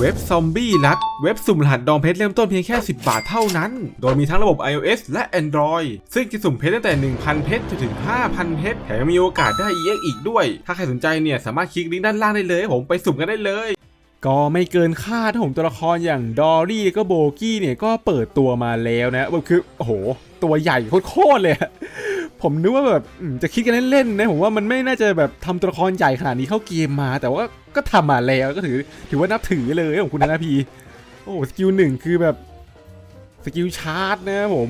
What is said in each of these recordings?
เว็บซอมบี้รัดเว็บสุ่มรหัสดองเพชรเริ่มต้นเพียงแค่ 10 บาทเท่านั้น โดยมีทั้งระบบ iOS และ Android ซึ่งจะสุ่มเพชรตั้งแต่ 1,000 เพชรจนถึง 5,000 เพชรแถมยังมีโอกาสได้ EX อีกด้วย ถ้าใครสนใจเนี่ยสามารถคลิกลิงก์ด้านล่างได้เลย ผมไปสุ่มกันได้เลยก็ไม่เกินคาดถ้าผมตัวละครอย่างดอรี่ก็โบกี้เนี่ยก็เปิดตัวมาแล้วนะแบบคือโอ้โห ตัวใหญ่โคตรเลยผมนึกว่าแบบจะคิดกันเล่นๆนะผมว่ามันไม่น่าจะแบบทำตัวละครใหญ่ขนาดนี้เข้าเกมมา แต่ว่า ก็ทำมาแล้วก็ถือถือว่านับถือเลยของคุณนะพีโอ้สกิลหนึ่งคือแบบสกิลชาร์จนะครับผม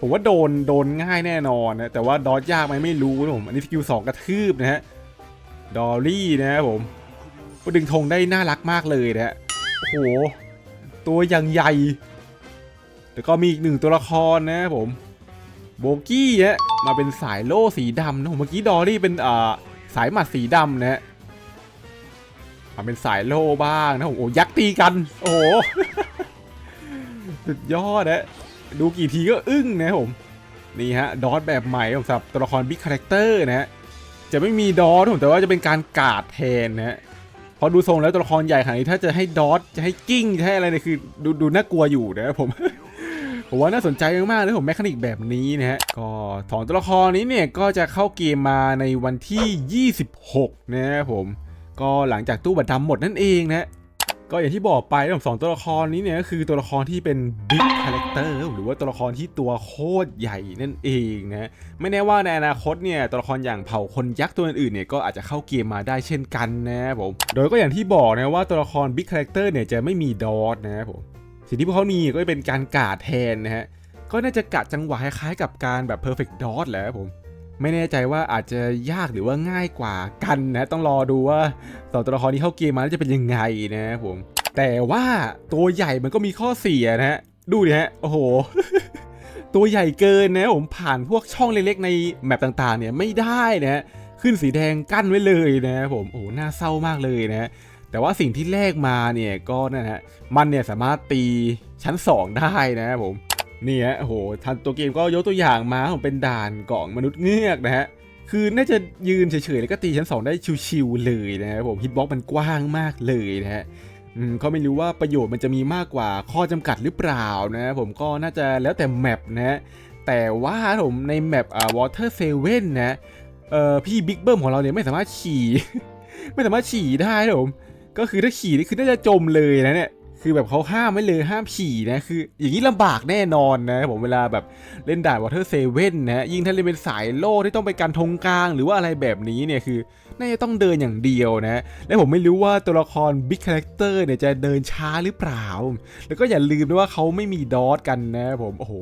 ผมว่าโดนโดนง่ายแน่นอนนะแต่ว่าดอทยากไหมไม่รู้นะผมอันนี้สกิลสองกระทืบนะฮะดอลลี่นะครับผมก็ดึงธงได้น่ารักมากเลยนะฮะโอ้โหตัวอย่างใหญ่แล้วก็มีอีกหนึ่งตัวละครนะครับผมโบกี้ฮะมาเป็นสายโล่สีดำนะผมเมื่อกี้ดอลลี่เป็นอ่าสายหมัดสีดำนะฮะ มาเป็นสายโล่บ้างนะผมโอ้ยักษ์ตีกัน โอ้โหสุดยอดนะดูกี่ทีก็อึ้งนะผมนี่ฮะดอทแบบใหม่สำหรับตัวละครบิ๊กคาแรคเตอร์นะฮะจะไม่มีดอทผมแต่ว่าจะเป็นการกาดแทนนะฮะพอดูทรงแล้วตัวละครใหญ่ขนาดนี้ถ้าจะให้ดอทจะให้กิ้งจะให้อะไรเนี่ยคือดูดูน่ากลัวอยู่นะผมผมว่าน่าสนใจมากๆเลยผมแมคานิกแบบนี้นะฮะก็สองตัวละครนี้เนี่ยก็จะเข้าเกมมาในวันที่ 26 นะครับผม ก็หลังจากตู้บัตรดำหมดนั่นเองนะก็อย่างที่บอกไปนะผมสองตัวละครนี้เนี่ยก็คือตัวละครที่เป็นบิ๊กคาแรคเตอร์หรือว่าตัวละครที่ตัวโคตรใหญ่นั่นเองนะไม่แน่ว่าในอนาคตเนี่ยตัวละครอย่างเผ่าคนยักษ์ตัวอื่นๆเนี่ยก็อาจจะเข้าเกมมาได้เช่นกันนะผมโดยก็อย่างที่บอกนะว่าตัวละครบิ๊กคาแรคเตอร์เนี่ยจะไม่มีดอทนะผมสิ่งที่พวกเขามีก็จะเป็นการกาดแทนนะฮะก็น่าจะกะจังหวะคล้ายๆกับการแบบ perfect dot แหละผม ไม่แน่ใจว่าอาจจะยากหรือว่าง่ายกว่ากันนะ ต้องรอดูว่าสอตัวละครที่เข้าเกมมาแล้วจะเป็นยังไงนะผม แต่ว่าตัวใหญ่มันก็มีข้อเสียนะฮะดูดิฮะโอ้โห ตัวใหญ่เกินนะผมผ่านพวกช่องเล็กๆในแมปต่างๆ เนี่ยไม่ได้นะฮะขึ้นสีแดงกั้นไว้เลยนะผมโอ้โหน่าเศร้ามากเลยนะฮะแต่ว่าสิ่งที่แลกมาเนี่ยก็นั่นฮะมันเนี่ยสามารถตีชั้น 2 ได้นะผม นี่ฮะโหทันตัวเกมก็ยกตัวอย่างมาผมเป็นด่านเกาะมนุษย์เงือกนะฮะคือน่าจะยืนเฉยๆแล้วก็ตีชั้น 2 ได้ชิวๆเลยนะครับผมฮิตบ็อกมันกว้างมากเลยนะฮะอืมก็ไม่รู้ว่าประโยชน์มันจะมีมากกว่าข้อจำกัดหรือเปล่านะผมก็น่าจะแล้วแต่แมปนะฮะแต่ว่าผมในแมปอ่าวอเตอร์เซเว่นนะเอ่อพี่บิ๊กเบิ้มของเราเนี่ยไม่สามารถขี่ ไม่สามารถขี่ได้ผมก็คือถ้าขี่นี่คือน่าจะจมเลยนะเนี่ย คือแบบเขาห้ามไว้เลยห้ามขี่นะคือ อย่างนี้ลำบากแน่นอนนะผมเวลาแบบเล่นด่านวอเตอร์เซเว่นนะยิ่งถ้าเล่นเป็นสายโล่ที่ต้องไปการธงกลางหรือว่าอะไรแบบนี้เนี่ยคือน่าจะต้องเดินอย่างเดียวนะ และผมไม่รู้ว่าตัวละครบิ๊กคาแรคเตอร์เนี่ยจะเดินช้าหรือเปล่า แล้วก็อย่าลืมด้วยว่าเขาไม่มีดอทกันนะผมโอ้โห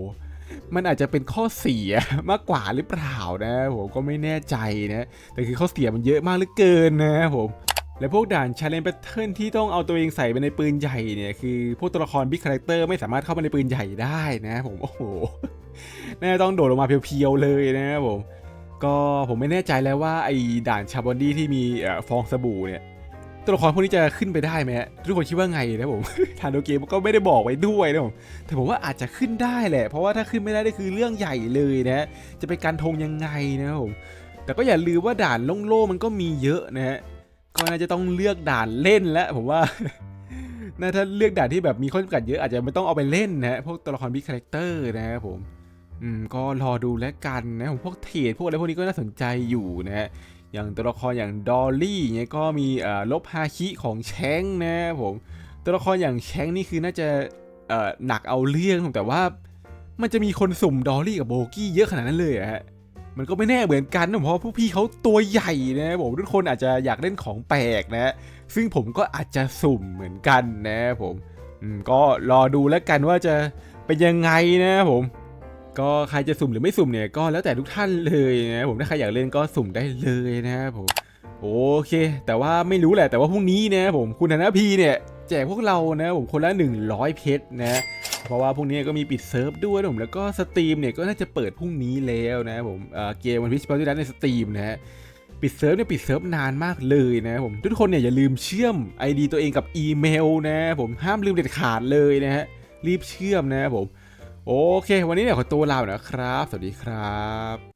มันอาจจะเป็นข้อเสียมากกว่าหรือเปล่านะ ผมก็ไม่แน่ใจนะ แต่คือข้อเสียมันเยอะมากเหลือเกินนะผม และพวกด่าน Challenge Pattern ที่ต้องเอาตัวเองใส่ไปในปืนใหญ่เนี่ยคือพวกตัวละคร Big Character ไม่สามารถเข้ามาในปืนใหญ่ได้นะผมโอ้โหน่าต้องโดดลงมาเพียวๆเลยนะครับผม ก็ผมไม่แน่ใจแล้วว่าไอ้ด่านชาบอนดี้ที่มีฟองสบู่เนี่ยตัวละครพวกนี้จะขึ้นไปได้ไหมทุกคนคิดว่าไงนะผมทางโดเกมก็ไม่ได้บอกไว้ด้วยนะผมแต่ผมว่าอาจจะขึ้นได้แหละ เพราะว่าถ้าขึ้นไม่ได้นี่คือเรื่องใหญ่เลยนะจะเป็นการธงยังไงนะครับผมแต่ก็อย่าลืมว่าด่านโล่งๆมันก็มีเยอะนะฮะ ก็น่าจะต้องเลือกด่านเล่นแล้วผมว่าน่าถ้าเลือกด่านที่แบบมีข้อจำกัดเยอะอาจจะไม่ต้องเอาไปเล่นนะฮะพวกตัวละครบิ๊กคาแรคเตอร์นะครับผมอืมก็รอดูแล้วกันนะผมพวกเทรดพวกอะไรพวกนี้ก็น่าสนใจอยู่นะฮะอย่างตัวละครอย่างดอลลี่เงี้ยก็มีเอ่อลบฮาคิของแชงนะครับผมตัวละครอย่างแชงนี่คือน่าจะเอ่อหนักเอาเรื่องแต่ว่า มันจะมีคนสุ่มดอลลี่กับโบกี้เยอะขนาดนั้นเลยเหรอฮะ มันก็ไม่แน่เหมือนกันนะเพราะพวกพี่เขาตัวใหญ่นะผมทุกคนอาจจะอยากเล่นของแปลกนะ ซึ่งผมก็อาจจะสุ่มเหมือนกันนะผมก็รอดูแล้วกันว่าจะเป็นยังไงนะผม ก็ใครจะสุ่มหรือไม่สุ่มเนี่ยก็แล้วแต่ทุกท่านเลยนะผมถ้าใครอยากเล่นก็สุ่มได้เลยนะผมโอเค แต่ว่าไม่รู้แหละแต่ว่าพรุ่งนี้นะผมคุณธนพีเนี่ยแจกพวกเรานะผมคนละ 100 เพชรนะ เพราะว่าพรุ่งนี้ก็มีปิดเซิร์ฟด้วยผมแล้วก็สตรีมเนี่ยก็น่าจะเปิดพรุ่งนี้แล้วนะผมเอ่อเกมวันพิชพาร์ตี้ในสตรีมนะฮะปิดเซิร์ฟเนี่ยปิดเซิร์ฟนานมากเลยนะผมทุกคนเนี่ยอย่าลืมเชื่อม ID ตัวเองกับอีเมลนะผมห้ามลืมเด็ดขาดเลยนะฮะรีบเชื่อมนะครับผมโอเค วันนี้เนี่ยขอตัวลาไปนะครับ สวัสดีครับ